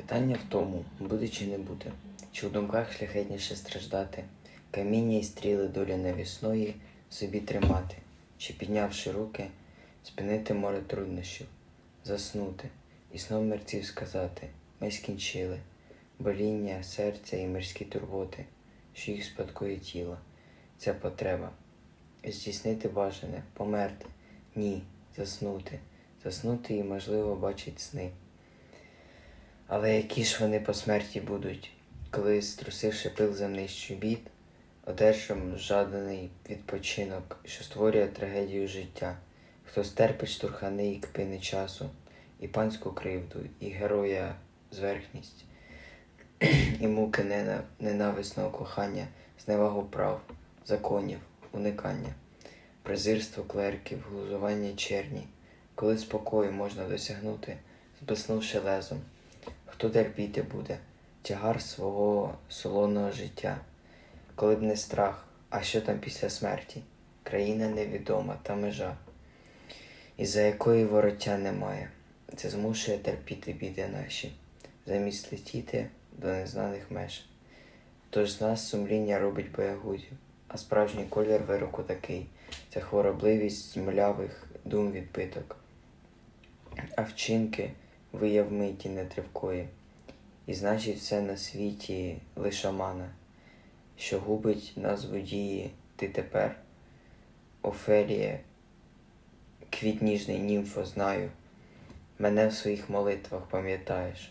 Питання в тому, буде чи не буде, чи у думках шляхетніше страждати, каміння і стріли долі навісної собі тримати, чи піднявши руки, спинити море труднощів, заснути. І сном мерців сказати. Ми скінчили, боління, серця і мирські турботи, що їх спадкує тіло, це потреба. Здійснити бажане, померти, ні, заснути, заснути і, можливо, бачить сни. Але які ж вони по смерті будуть, коли, струсивши пил земний щобіт, одержим жаданий відпочинок, що створює трагедію життя, хто стерпить штурхани і кпини часу, і панську кривду, і героя зверхність, і муки ненависного кохання, зневагу прав, законів, уникання, презирство клерків, глузування черні, коли спокою можна досягнути, збиснувши лезом. Хто терпіти буде? Тягар свого солоного життя, коли б не страх, а що там після смерті? Країна невідома та межа, із-за якої вороття немає. Це змушує терпіти біди наші, замість летіти до незнаних меж. Тож з нас сумління робить боягузів, а справжній колір вироку такий. Це хворобливість млявих дум відбиток, а вчинки вияв миті нетривкої. І значить все на світі лише мана, що губить нас водії ти тепер, Офеліє, квітніжний німфо знаю, мене в своїх молитвах пам'ятаєш.